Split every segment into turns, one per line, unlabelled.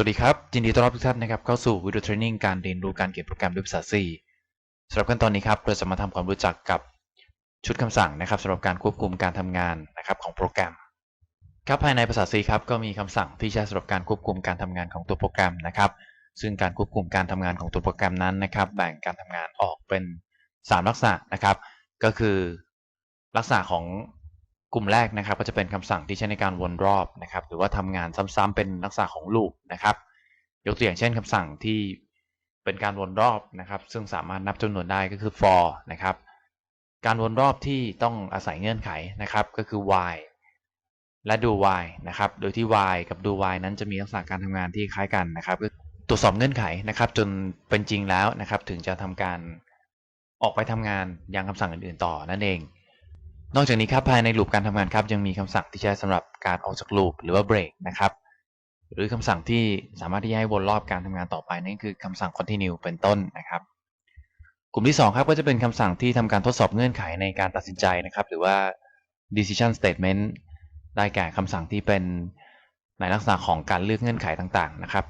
สวัสดีครับ ยินดีต้อนรับทุกท่านนะครับเข้าสู่วิดีโอเทรนนิ่งการเรียนรู้การเขียนโปรแกรมด้วยภาษา C สำหรับขั้นตอนนี้ครับเราจะมาทำความรู้จักกับชุดคำสั่งนะครับสำหรับการควบคุมการทำงานนะครับของโปรแกรมครับภายในภาษา C ครับก็มีคำสั่งที่ใช้สำหรับการควบคุมการทำงานของตัวโปรแกรมนะครับซึ่งการควบคุมการทำงานของตัวโปรแกรมนั้นนะครับแบ่งการทำงานออกเป็น 3 ลักษณะนะครับ ก็คือ ลักษณะของ กลุ่มแรกนะครับก็จะเป็นคำสั่งที่ใช้ในการวนรอบนะครับ หรือว่าทำงานซ้ำๆเป็นลักษณะของลูปนะครับ ยกตัวอย่างเช่นคำสั่งที่เป็นการวนรอบนะครับ ซึ่งสามารถนับจำนวนได้ก็คือ for นะครับ การวนรอบที่ต้องอาศัยเงื่อนไขนะครับ ก็คือ while และ do while นะครับ โดยที่ while กับ do while นั้นจะมีลักษณะการทำงานที่คล้ายกันนะครับก็ตรวจสอบเงื่อนไขนะครับ จนเป็นจริงแล้วนะครับ ถึงจะทำการออกไปทำงานยังคำสั่งอื่นๆต่อนั่นเอง นอกจากนี้ครับภายในลูปการทำงานครับยังมีคำสั่งที่ใช้สำหรับการออกจากลูปหรือว่า break นะครับหรือคำสั่งที่สามารถที่จะให้วนรอบการทำงานต่อไปนั่นคือคำสั่ง continue เป็นต้นนะครับ กลุ่มที่2ครับก็จะเป็นคำสั่งที่ทำการทดสอบเงื่อนไขในการตัดสินใจนะครับ หรือว่า decision statement ได้แก่คำสั่งที่เป็นในลักษณะของการเลือกเงื่อนไขต่างๆนะครับ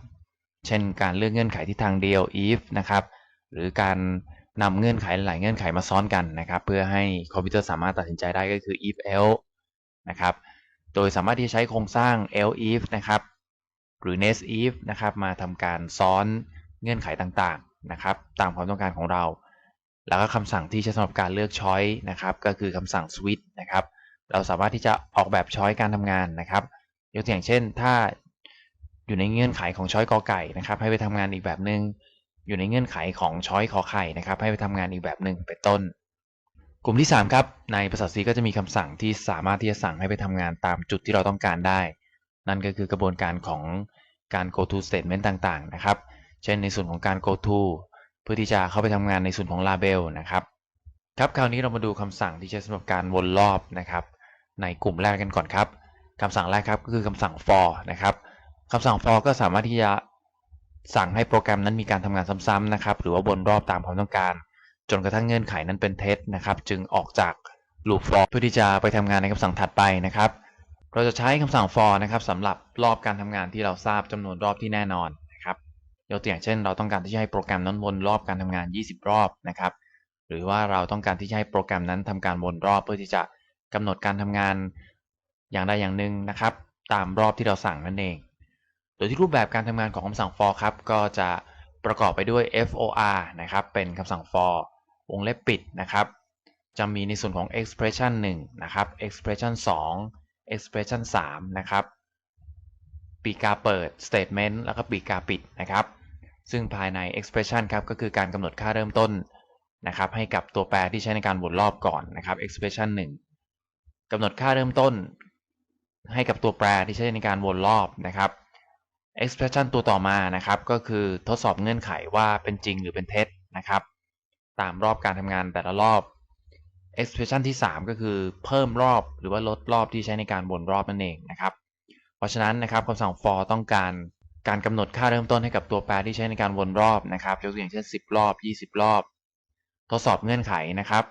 เช่น การเลือกเงื่อนไขที่ทางเดียว if นะครับ หรือการ นำเงื่อนไขหลายเงื่อนไขมาซ้อนกันนะครับ เพื่อให้คอมพิวเตอร์สามารถตัดสินใจได้ก็คือ if else นะครับ โดยสามารถที่ใช้โครงสร้าง else if นะครับ หรือ nest if นะครับ มาทำการซ้อนเงื่อนไขต่างๆนะครับ ตามความต้องการของเรา แล้วก็คำสั่งที่ใช้สำหรับการเลือก choice นะครับ ก็คือคำสั่ง switch นะครับ เราสามารถที่จะออกแบบ choice การทำงานนะครับ ยกตัวอย่างเช่น ถ้าอยู่ในเงื่อนไขของ choice กอไก่นะครับ ให้ไปทำงานอีกแบบหนึง่ง อยู่ในเงื่อนไขของ choice ขอไข่นะครับ ให้ไปทำงานอีกแบบหนึ่งเป็นต้น กลุ่มที่ 3 ครับ ในภาษา C ก็จะมีคำสั่งที่สามารถที่จะสั่งให้ไปทำงานตามจุดที่เราต้องการได้ นั่นก็คือกระบวนการของการ go to statement ต่างๆ นะครับ เช่นในส่วนของการ go to เพื่อที่จะเข้าไปทำงานในส่วนของ label นะครับ ครับคราวนี้เรามาดูคำสั่งที่ใช้สำหรับการวนรอบนะครับ ในกลุ่มแรกกันก่อนครับคำสั่งแรกครับก็คือคำสั่ง for นะครับคำสั่ง for ก็สามารถที่จะ สั่งให้โปรแกรมนั้นมีการทำงานซ้ำๆนะครับหรือว่าวนรอบตามความต้องการ จนกระทั่งเงื่อนไขนั้นเป็นเท็จนะครับ จึงออกจาก loop for เพื่อที่จะไปทำงานในคำสั่งถัดไปนะครับ เราจะใช้คำสั่ง for นะครับสำหรับรอบการทำงานที่เราทราบจำนวนรอบที่แน่นอนนะครับยกตัวอย่างเช่น เราต้องการที่จะให้โปรแกรมนั้นวนรอบการทำงาน 20 รอบนะครับ หรือว่าเราต้องการที่จะให้โปรแกรมนั้นทำการวนรอบเพื่อที่จะกำหนดการทำงานอย่างใดอย่างหนึ่งนะครับ ตามรอบที่เราสั่งนั่นเอง โดยที่รูปแบบการทำงานของคำสั่ง for ครับ ก็จะประกอบไปด้วย for นะครับ เป็นคำสั่ง for วงเล็บปิดนะครับ จะมีในส่วนของ expression 1 นะครับ expression 2 expression 3 นะครับ ปีกาเปิด statement แล้วก็ปีกาปิดนะครับ ซึ่งภายใน expression ครับ ก็คือการกำหนดค่าเริ่มต้นนะครับ ให้กับตัวแปรที่ใช้ในการวนรอบก่อนนะครับ expression 1กำหนดค่าเริ่มต้น ให้กับตัวแปรที่ใช้ในการวนรอบนะครับ expression ตัวต่อมานะครับก็คือทดสอบเงื่อนไขว่าเป็นจริงหรือเป็นเท็จนะครับ ตามรอบการทำงานแต่ละรอบ expression ที่ 3 ก็คือเพิ่มรอบหรือว่าลดรอบที่ใช้ในการวนรอบนั่นเองนะครับ เพราะฉะนั้นนะครับคำสั่ง for ต้องการการกำหนดค่าเริ่มต้นให้กับตัวแปรที่ใช้ในการวนรอบนะครับยกตัวอย่างเช่น 10 รอบ 20 รอบ ทดสอบเงื่อนไขนะครับ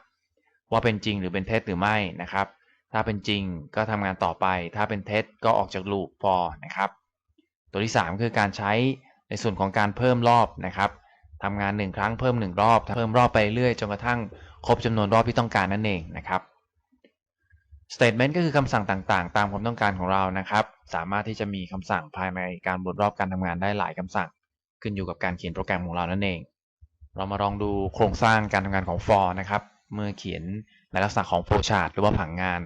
ว่าเป็นจริงหรือเป็นเท็จหรือไม่นะครับ ถ้าเป็นจริงก็ทำงานต่อไป ถ้าเป็นเท็จก็ออกจาก loop for นะครับ ตัวที่ 3 คือการใช้ในส่วนของการเพิ่มรอบนะครับทำงาน 1 ครั้งเพิ่ม 1 รอบ เพิ่มรอบไปเรื่อยจนกระทั่งครบจำนวนรอบที่ต้องการนั่นเองนะครับ statement ก็คือคำสั่งต่างๆ ตามความต้องการของเรานะครับ สามารถที่จะมีคำสั่งภายในการวนรอบการทำงานได้หลายคำสั่ง ขึ้นอยู่กับการเขียนโปรแกรมของเรานั่นเอง เรามาลองดูโครงสร้างการทำงานของ for นะครับ เมื่อเขียนในลักษณะของ flowchart หรือว่าผังงาน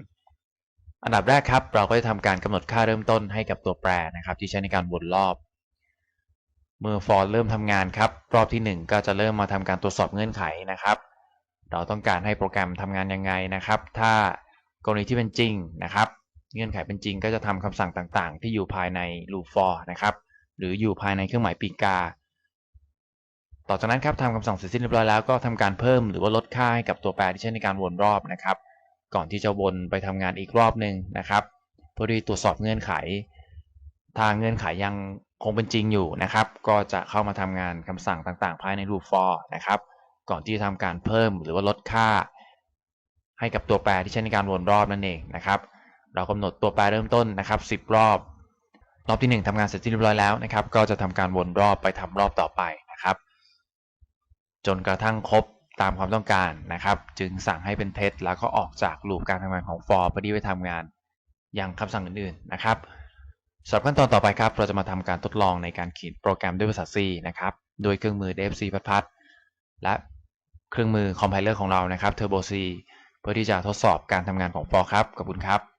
อันดับแรกครับ เราก็จะทำการกำหนดค่าเริ่มต้นให้กับตัวแปรนะครับ ที่ใช้ในการวนรอบ เมื่อ for เริ่มทำงานครับ รอบที่ 1 ก็จะเริ่มมาทำการตรวจสอบเงื่อนไขนะครับ เราต้องการให้โปรแกรมทำงานยังไงนะครับ ถ้ากรณีที่เป็นจริงนะครับ เงื่อนไขเป็นจริงก็จะทำคำสั่งต่างๆ ที่อยู่ภายใน loop for นะครับ หรืออยู่ภายในเครื่องหมายปีกา ต่อจากนั้นครับทำคำสั่งเสร็จสิ้นเรียบร้อยแล้วก็ทำการเพิ่มหรือว่าลดค่าให้กับตัวแปรที่ใช้ในการวนรอบนะครับ ก่อนที่จะวนไปทำงานอีกรอบหนึ่งนะครับเพื่อที่ตรวจสอบเงื่อนไขทางเงื่อนไขยังคงเป็นจริงอยู่นะครับ ก็จะเข้ามาทำงานคำสั่งต่างๆ ภายใน loop for นะครับ ก่อนที่จะทำการเพิ่มหรือว่าลดค่า ให้กับตัวแปรที่ใช้ในการวนรอบนั่นเองนะครับ เรากำหนดตัวแปรเริ่มต้นนะครับ 10 รอบ รอบที่หนึ่งทำงานเสร็จเรียบร้อยแล้วนะครับ ก็จะทำการวนรอบไปทำรอบต่อไปนะครับ จนกระทั่งครบ ตามความต้องการนะครับ จึงสั่งให้เป็นเท็จแล้วก็ออกจากลูปการทำงานของ for เพื่อที่ไปทำงานอย่างคำสั่งอื่นๆนะครับสำหรับขั้นตอนต่อไปครับ เราจะมาทำการทดลองในการเขียนโปรแกรมด้วยภาษา C นะครับโดยเครื่องมือ DFC พัดๆและเครื่องมือคอมไพเลอร์ของเรานะครับ Turbo C เพื่อที่จะทดสอบการทำงานของ for ครับขอบคุณครับ